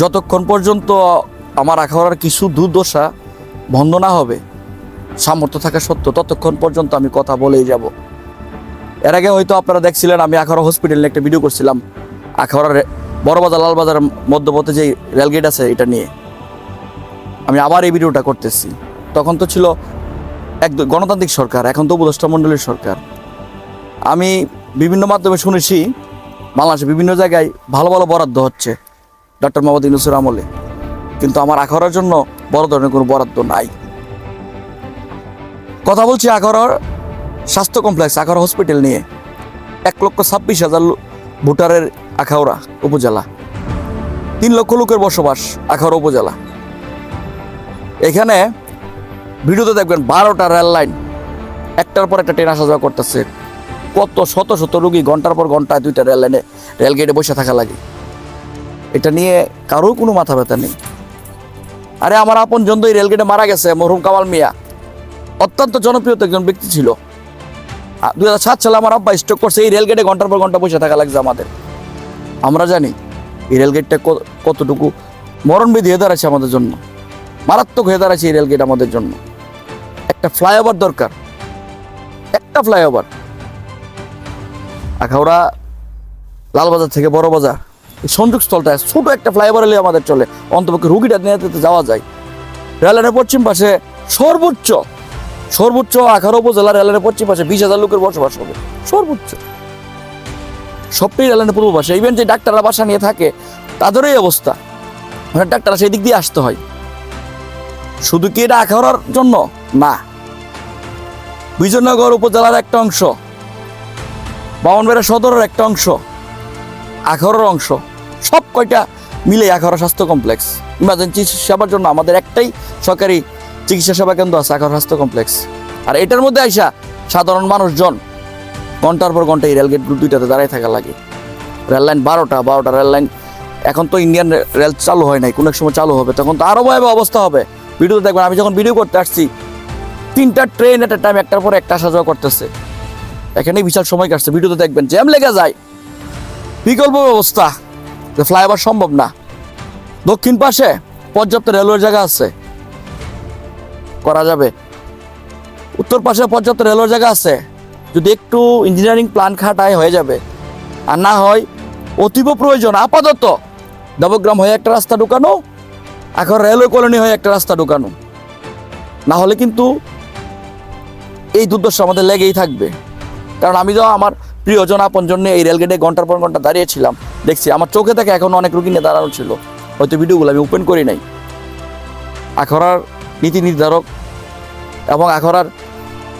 যতক্ষণ পর্যন্ত আমার আখাওয়ার কিছু দুর্দশা বন্ধ না হবে, সামর্থ্য থাকা সত্ত্বেও ততক্ষণ পর্যন্ত আমি কথা বলেই যাব। এর আগে হয়তো আপনারা দেখছিলেন, আমি আখাওড়া হসপিটালে একটা ভিডিও করছিলাম আখাওড়ার বড়বাজার লালবাজারের মধ্যপথে যে রেলগেট আছে এটা নিয়ে। আমি আবার এই ভিডিওটা করতেছি। তখন তো ছিল এক গণতান্ত্রিক সরকার, এখন তো উপদেষ্টা মণ্ডলীর সরকার। আমি বিভিন্ন মাধ্যমে শুনেছি, বাংলাদেশে বিভিন্ন জায়গায় ভালো ভালো বরাদ্দ হচ্ছে। ডক্টর মোহাম্মদ ইউনুসের আমলে। কিন্তু আমার আখড়ার জন্য বড় ধরনের কোনো বরাদ্দ নাই। কথা বলছি আখড়ার স্বাস্থ্য কমপ্লেক্স, আখড়া হসপিটাল নিয়ে। এক লক্ষ ছাব্বিশ হাজার ভোটারের আখাউড়া উপজেলা। তিন লক্ষ লোকের বসবাস আখাউড়া উপজেলা। এখানে ভিডিওতে দেখবেন বারোটা রেল লাইন, একটার পর একটা ট্রেন আসা যাওয়া করতেছে। কত শত শত রুগী ঘণ্টার পর ঘণ্টা দুইটা রেল লাইনে রেল গেটে বসে থাকা লাগে। এটা নিয়ে কারও কোনো মাথা ব্যথা নেই। আরে আমার আপন জন এই রেলগেটে মারা গেছে, মরহুম কামাল মিয়া। অত্যন্ত জনপ্রিয় একজন ব্যক্তি ছিল। হাজার সাত সালে আমার আব্বা স্ট্রোক করছে, এই রেলগেটে ঘণ্টার পর ঘণ্টা বসে থাকা লাগছে আমাদের। আমরা জানি, এই রেলগেটটা কতটুকু মরণবিধি হয়ে দাঁড়াচ্ছে আমাদের জন্য। মারাত্মক হয়ে দাঁড়াচ্ছে এই রেলগেট আমাদের জন্য। একটা ফ্লাইওভার দরকার। একটা ফ্লাইওভার। আখাউড়া, লালবাজার থেকে বড় বাজার। সংযোগস্থলটা ছোট একটা ফ্লাইওভার হলে আমাদের চলে। অন্তপক্ষে রুগীটা নিয়ে যাওয়া যায়। রেললাইনের পশ্চিম পাশে সর্বোচ্চ সর্বোচ্চ আখারো উপজেলা রেললাইনের পশ্চিম পাশে বিশ হাজার লোকের বসবাস হবে। সর্বোচ্চ। সবটাই রেললাইনের পূর্ব পাশে। ইভেন যে ডাক্তাররা বাসা নিয়ে থাকে তাদেরও এই অবস্থা। মানে ডাক্তাররা সেই দিক দিয়ে আসতে হয়। শুধু কি এটা আখাউড়ার জন্য? না। বিজয়নগর উপজেলার একটা অংশ, বামনবেড়া সদরের একটা অংশ আখাউড়ার অংশ। সব কয়টা মিলে আখাউড়া স্বাস্থ্য কমপ্লেক্স ইমার্জেন্সি সেবার জন্য আমাদের একটাই সরকারি চিকিৎসা সেবা কেন্দ্র আছে আখাউড়া স্বাস্থ্য কমপ্লেক্স আর এটার মধ্যে আইসা সাধারণ মানুষজন ঘণ্টার পর ঘণ্টা এই রেলগেট দুইটাতে দাঁড়ায় থাকা লাগে। রেল লাইন বারোটা বারোটা রেল লাইন এখন তো ইন্ডিয়ান রেল চালু হয় নাই, কোনো এক সময় চালু হবে, তখন তো আরও ভয়াবহ অবস্থা হবে। ভিডিওতে দেখবেন, আমি যখন ভিডিও করতে আসছি, তিনটা ট্রেন একটা টাইম একটার পর একটা আসা যাওয়া করতেছে। এখানেই বিশাল সময় কাটছে ভিডিওতে দেখবেন, জ্যাম লেগে যায়। বিকল্প ব্যবস্থা। যে ফ্লাইওভার সম্ভব না। দক্ষিণ পাশে পর্যাপ্ত রেলওয়ের জায়গা আছে। করা যাবে। উত্তর পাশে পর্যাপ্ত রেলওয়ের জায়গা আছে। যদি একটু ইঞ্জিনিয়ারিং প্ল্যান খাটায় হয়ে যাবে। আর না হয় অতীব প্রয়োজন। আপাতত নবগ্রাম হয়ে একটা রাস্তা ঢুকানো, এখন রেলওয়ে কলোনি হয়ে একটা রাস্তা ঢুকানো। না হলে কিন্তু এই দুর্দশা আমাদের লেগেই থাকবে। কারণ আমি তো আমার প্রিয়জন আপন জন্য এই রেলগেটে ঘণ্টার পর ঘণ্টা দাঁড়িয়েছিলাম। দেখছি আমার চোখে থেকে এখন অনেক রুগী নিয়ে দাঁড়ানো ছিল। হয়তো ভিডিওগুলো আমি ওপেন করি নাই। আখড়ার নীতি নির্ধারক এবং আখড়ার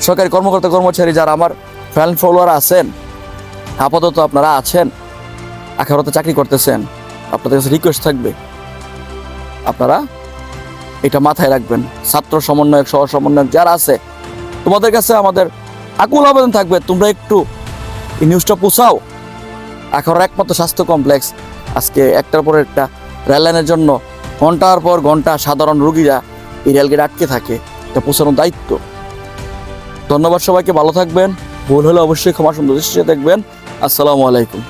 সরকারি কর্মকর্তা কর্মচারী যারা আমার ফ্যান ফলোয়ার আছেন, আপাতত আপনারা আছেন, আখড়াতে চাকরি করতেছেন, আপনাদের কাছে রিকোয়েস্ট থাকবে। আপনারা এটা মাথায় রাখবেন। ছাত্র সমন্বয়ক সহ সমন্বয়ক যারা আছে, তোমাদের কাছে আমাদের আকুল আবেদন থাকবে, তোমরা একটু এই নিউজটা পোষাও এখন একমাত্র স্বাস্থ্য কমপ্লেক্স আজকে একটার পর একটা রেল লাইনের জন্য ঘণ্টার পর ঘণ্টা সাধারণ রুগীরা এই রেলগেট আটকে থাকে। এটা পৌঁছানোর দায়িত্ব। ধন্যবাদ সবাইকে, ভালো থাকবেন। ভুল হলে অবশ্যই ক্ষমা সুন্দর দৃষ্টিতে দেখবেন। আসসালামু আলাইকুম।